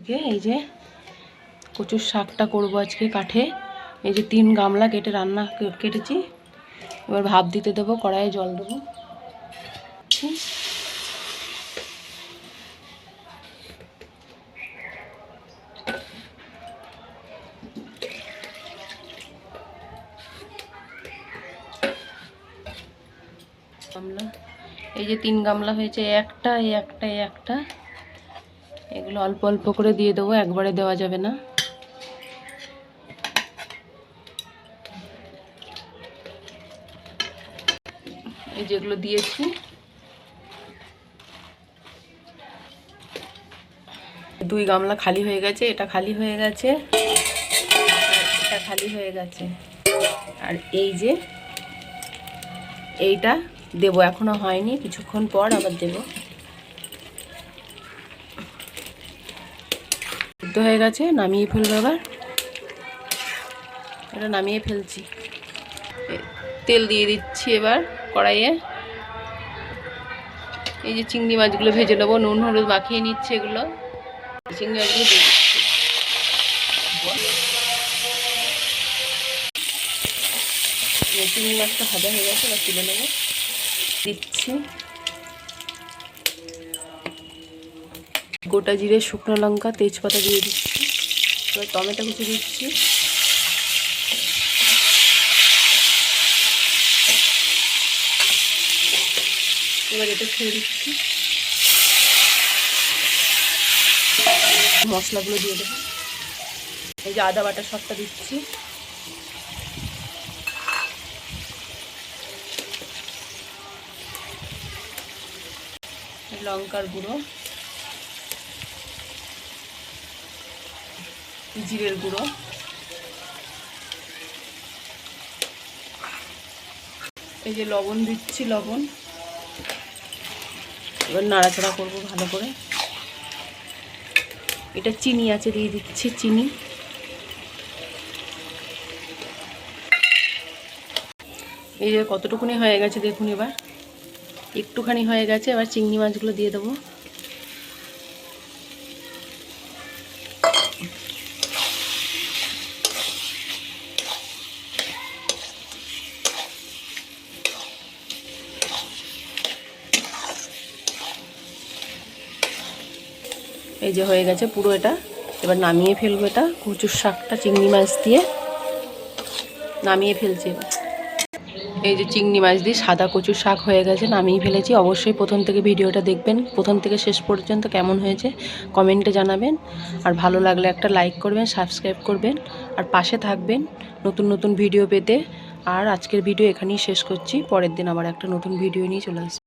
আজকে, এই যে কচুর শাকটা করব আজকে কাঠে। এই যে তিন গামলা কেটে রান্না কেটেছি। এবার ভাপ দিতে দেবো, কড়াইয়ে জল দেবো। গামলা। এই যে তিন গামলা হয়েছে একটা, এই একটা একটা। এগুলো অল্প অল্প করে দিয়ে দেবো, একবারে দেওয়া যাবে না। এই যেগুলো দিয়েছি। দুই গামলা খালি হয়ে গেছে, এটা খালি হয়ে গেছে, এটা খালি হয়ে গেছে। আর এই যে এইটা দেবো, এখনও হয়নি, কিছুক্ষণ পর আবার দেবো। সিদ্ধ হয়ে গেছে, নামিয়ে ফেলব এবার। এটা নামিয়ে ফেলছি। তেল দিয়ে দিচ্ছি এবার কড়াইয়ে। এই যে চিংড়ি মাছগুলো ভেজে নেব, নুন, হলুদ মাখিয়ে নিচ্ছে এগুলো। চিংড়ি মাছগুলো এই চিংড়ি মাছটা ভাজা হয়ে গেছে, এবার তুলে নেব। দিচ্ছি। গোটা জিরে, শুকনো লঙ্কা, তেজপাতা দিয়ে দিচ্ছি। এবার টমেটো কুচি দিচ্ছি। এবার এটা ছেড়ে দিচ্ছি মশলাগুলো দিয়ে দেবো। এই যে আদা বাটা সবটা দিচ্ছি। লঙ্কার গুঁড়ো। জিরের গুঁড়ো। এই যে লবণ দিচ্ছি, লবণ। এবার নাড়াচাড়া করব ভালো করে। এটা চিনি আছে, দিয়ে দিচ্ছি চিনি। এই যে কতটুকুনি হয়ে গেছে দেখুন এবার। একটুখানি হয়ে গেছে, এবার চিংড়ি মাছগুলো দিয়ে দেবো। এই যে হয়ে গেছে পুরো এটা। এবার নামিয়ে ফেলব এটা, কচুর শাকটা, চিংড়ি মাছ দিয়ে। নামিয়ে ফেলছি এই যে চিংড়ি মাছ দিয়ে সাদা কচুর শাক হয়ে গেছে, নামিয়ে ফেলেছি। অবশ্যই প্রথম থেকে ভিডিওটা দেখবেন। প্রথম থেকে শেষ পর্যন্ত কেমন হয়েছে কমেন্টে জানাবেন। আর ভালো লাগলে একটা লাইক করবেন, সাবস্ক্রাইব করবেন, আর পাশে থাকবেন নতুন নতুন ভিডিও পেতে। আর আজকের ভিডিও এখানেই শেষ করছি। পরের দিন আবার একটা নতুন ভিডিও নিয়ে চলে আসব।